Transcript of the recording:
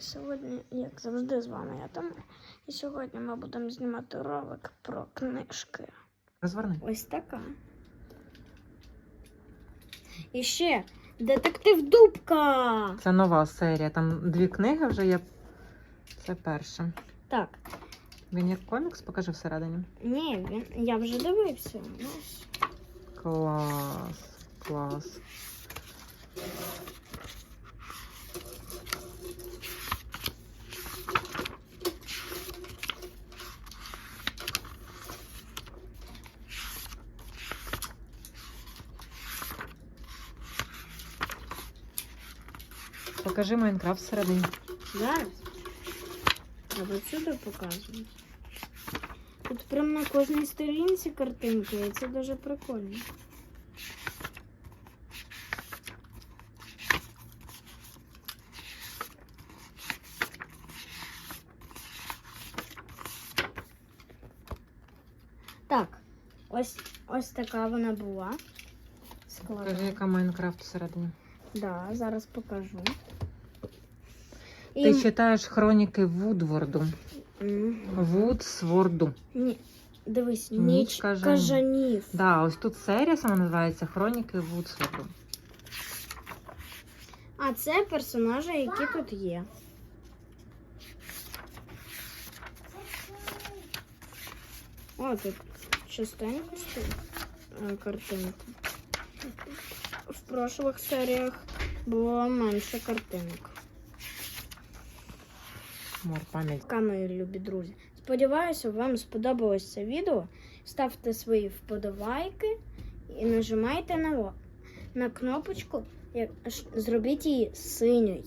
сьогодні, як завжди, з вами я Тома. І сьогодні ми будемо знімати ролик про книжки. Розверни. Ось така. І ще детектив Дубка. Це нова серія. Там дві книги вже є. Це перша. Так, Він як комікс, покажи всередині. ні, він, я вже дивився. Клас. Клас. Покажи Майнкрафт всередині. Зараз. А от сюди показують. Тут прям на кожній сторінці картинки, і це дуже прикольно. Так, ось, ось така вона була. Покажи, яка Майнкрафт всередині. Да, зараз покажу. Ти читаєш хроніки Вудворду. М, Вудсворду. Ні. Дивись, Ніч ніч кажанів. кажанів. Да, ось тут серія саме називається Хроніки Вудсворду. А це персонажі, які тут є. О, тут частенько е, картинка. Прошлих серіях було менше картинок. Мор пам'ять. Така, любі друзі. Сподіваюся, вам сподобалось це відео. Ставте свої вподобайки і нажимайте на, на кнопочку. як- Зробіть її синьою.